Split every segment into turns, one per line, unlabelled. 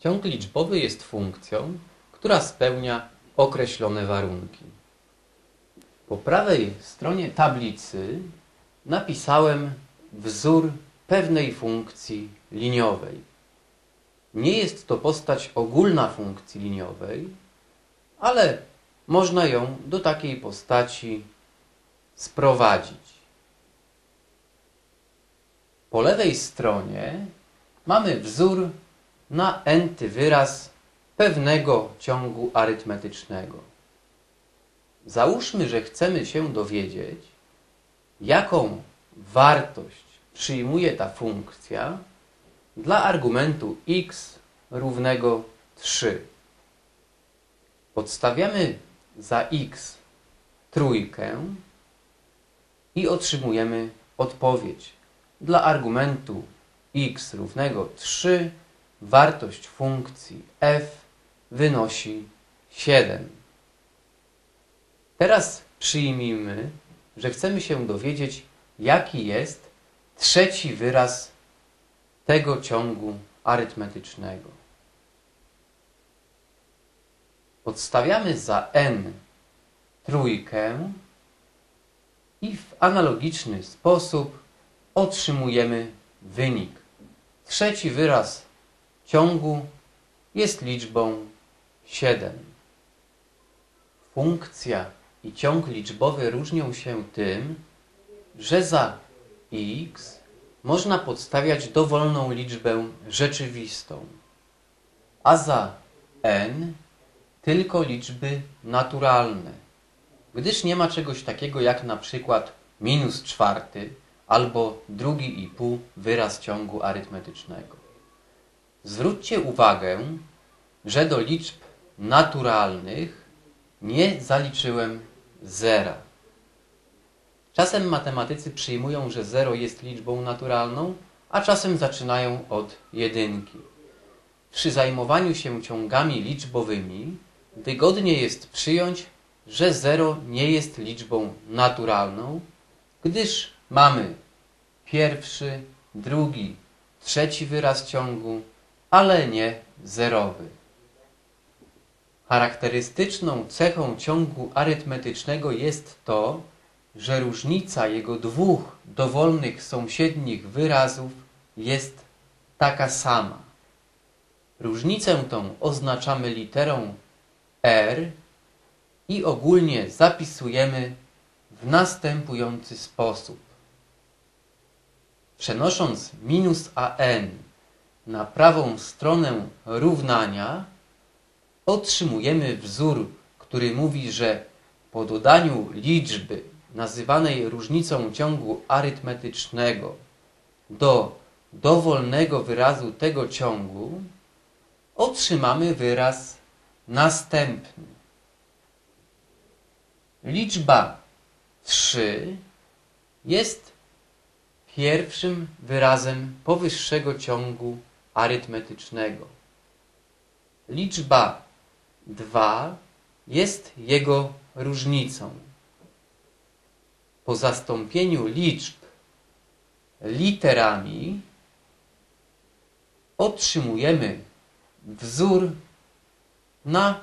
Ciąg liczbowy jest funkcją, która spełnia określone warunki. Po prawej stronie tablicy napisałem wzór pewnej funkcji liniowej. Nie jest to postać ogólna funkcji liniowej, ale można ją do takiej postaci sprowadzić. Po lewej stronie mamy wzór na n-ty wyraz pewnego ciągu arytmetycznego. Załóżmy, że chcemy się dowiedzieć, jaką wartość przyjmuje ta funkcja dla argumentu x równego 3. Podstawiamy za x trójkę i otrzymujemy odpowiedź. Dla argumentu x równego 3 wartość funkcji f wynosi 7. Teraz przyjmijmy, że chcemy się dowiedzieć, jaki jest trzeci wyraz tego ciągu arytmetycznego. Podstawiamy za n trójkę i w analogiczny sposób otrzymujemy wynik. Trzeci wyraz ciągu jest liczbą 7. Funkcja i ciąg liczbowy różnią się tym, że za x można podstawiać dowolną liczbę rzeczywistą, a za n tylko liczby naturalne, gdyż nie ma czegoś takiego jak na przykład minus czwarty albo drugi i pół wyraz ciągu arytmetycznego. Zwróćcie uwagę, że do liczb naturalnych nie zaliczyłem zera. Czasem matematycy przyjmują, że zero jest liczbą naturalną, a czasem zaczynają od jedynki. Przy zajmowaniu się ciągami liczbowymi wygodnie jest przyjąć, że zero nie jest liczbą naturalną, gdyż mamy pierwszy, drugi, trzeci wyraz ciągu, ale nie zerowy. Charakterystyczną cechą ciągu arytmetycznego jest to, że różnica jego dwóch dowolnych sąsiednich wyrazów jest taka sama. Różnicę tą oznaczamy literą R i ogólnie zapisujemy w następujący sposób. Przenosząc minus an na prawą stronę równania, otrzymujemy wzór, który mówi, że po dodaniu liczby nazywanej różnicą ciągu arytmetycznego do dowolnego wyrazu tego ciągu, otrzymamy wyraz następny. Liczba 3 jest pierwszym wyrazem powyższego ciągu arytmetycznego. Liczba 2 jest jego różnicą. Po zastąpieniu liczb literami otrzymujemy wzór na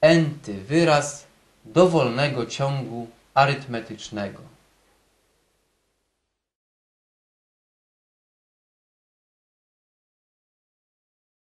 n wyraz dowolnego ciągu arytmetycznego.